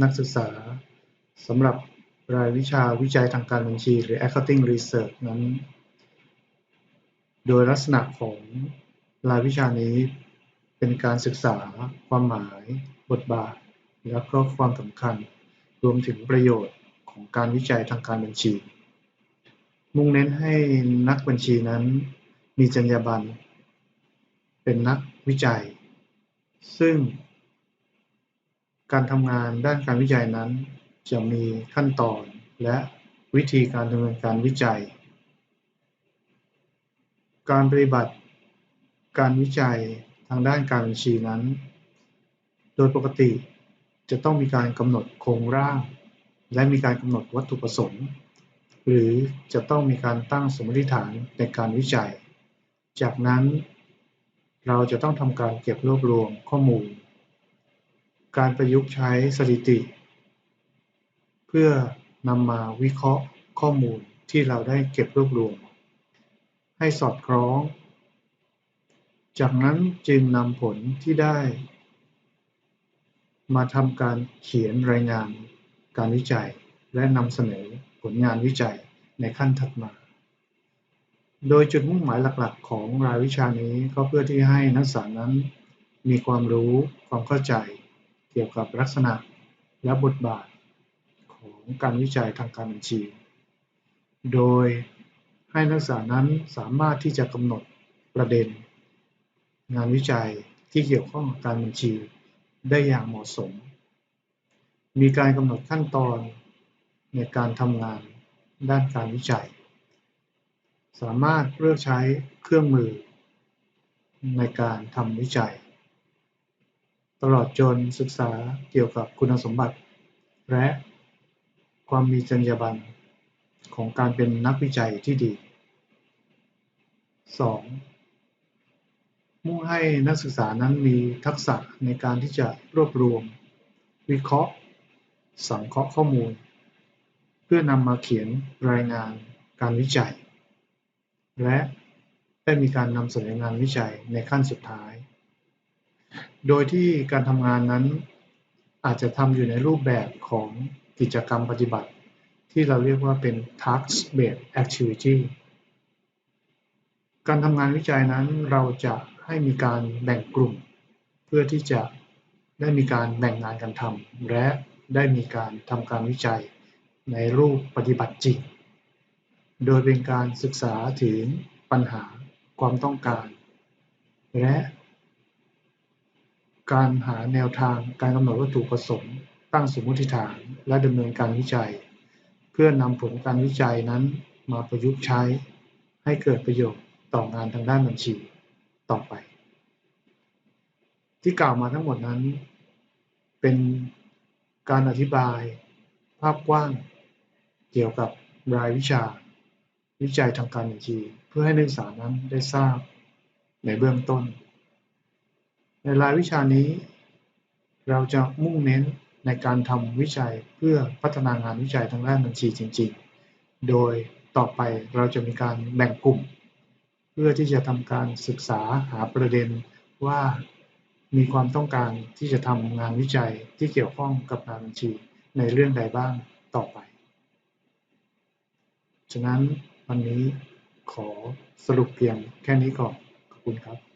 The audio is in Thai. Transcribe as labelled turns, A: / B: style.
A: นักศึกษาสำหรับรายวิชาวิจัยทางการบัญชี หรือ Accounting Research นั้น โดยลักษณะของรายวิชานี้เป็นการศึกษาความหมาย บทบาท และก็ความสำคัญ รวมถึงประโยชน์ของการวิจัยทางการบัญชี มุ่งเน้นให้นักบัญชีนั้นมีจรรยาบรรณเป็นนักวิจัย ซึ่ง การทำงานด้านการวิจัยนั้น จะมีขั้นตอนและวิธีการดำเนินการวิจัย การปฏิบัติการวิจัยทางด้านการบัญชีนั้น โดยปกติจะต้องมีการกำหนดโครงร่าง และมีการกำหนดวัตถุประสงค์ หรือจะต้องมีการตั้งสมมติฐานในการวิจัย จากนั้น เราจะต้องทำการเก็บรวบรวมข้อมูล การประยุกต์ใช้สถิติ เพื่อนำมาวิเคราะห์ข้อมูลที่เราได้เก็บรวบรวม ให้สอดคล้อง จากนั้นจึงนำผลที่ได้ มาทำการเขียนรายงานการวิจัย และนำเสนอผลงานวิจัยในขั้นถัดมา โดยจุดมุ่งหมายหลักๆ ของรายวิชานี้ก็เพื่อที่ให้นักศึกษานั้นมีความรู้ความเข้าใจ เกี่ยวกับลักษณะและบทบาทของการวิจัยทางการบัญชี โดยให้นักศึกษานั้นสามารถที่จะกำหนดประเด็น งานวิจัยที่เกี่ยวข้องกับการบัญชีได้อย่างเหมาะสม มีการกำหนดขั้นตอนในการทำงานด้านการวิจัย สามารถเลือกใช้เครื่องมือในการทำวิจัย ตลอดจนศึกษาเกี่ยวกับคุณสมบัติ และความมีจรรยาบรรณของการเป็นนักวิจัยที่ดี 2. มุ่งให้นักศึกษานั้นมีทักษะในการที่จะรวบรวม วิเคราะห์ สังเคราะห์ข้อมูล เพื่อนำมาเขียนรายงานการวิจัย และได้มีการนำเสนองานวิจัยในขั้นสุดท้าย โดยที่การทำงานนั้นอาจจะทำอยู่ในรูปแบบของกิจกรรมปฏิบัติ ที่เราเรียกว่าเป็น task based activity การทำงานวิจัยนั้นเราจะให้มีการแบ่งกลุ่ม เพื่อที่จะได้มีการแบ่งงานกันทำและได้มีการทำการวิจัยในรูปปฏิบัติจริง โดยเป็นการศึกษาถึงปัญหาความต้องการ และ การหาแนวทางการกำหนดวัตถุประสงค์ตั้งสมมติฐานและดำเนินการวิจัย เพื่อนำผลการวิจัยนั้นมาประยุกต์ใช้ ให้เกิดประโยชน์ต่องานทางด้านบัญชีต่อไป ที่กล่าวมาทั้งหมดนั้น เป็นการอธิบายภาพกว้าง เกี่ยวกับรายวิชา วิจัยทางการบัญชี เพื่อให้นักศึกษานั้นได้ทราบในเบื้องต้น ในรายวิชานี้ เราจะมุ่งเน้นในการทำวิจัยเพื่อพัฒนางานวิจัยทางด้านบัญชีจริง ๆ โดยต่อไปเราจะมีการแบ่งกลุ่ม เพื่อที่จะทำการศึกษาหาประเด็นว่ามีความต้องการที่จะทำงานวิจัยที่เกี่ยวข้องกับงานบัญชีในเรื่องใดบ้างต่อไป ฉะนั้นวันนี้ขอสรุปเพียงแค่นี้ก่อน ขอบคุณครับ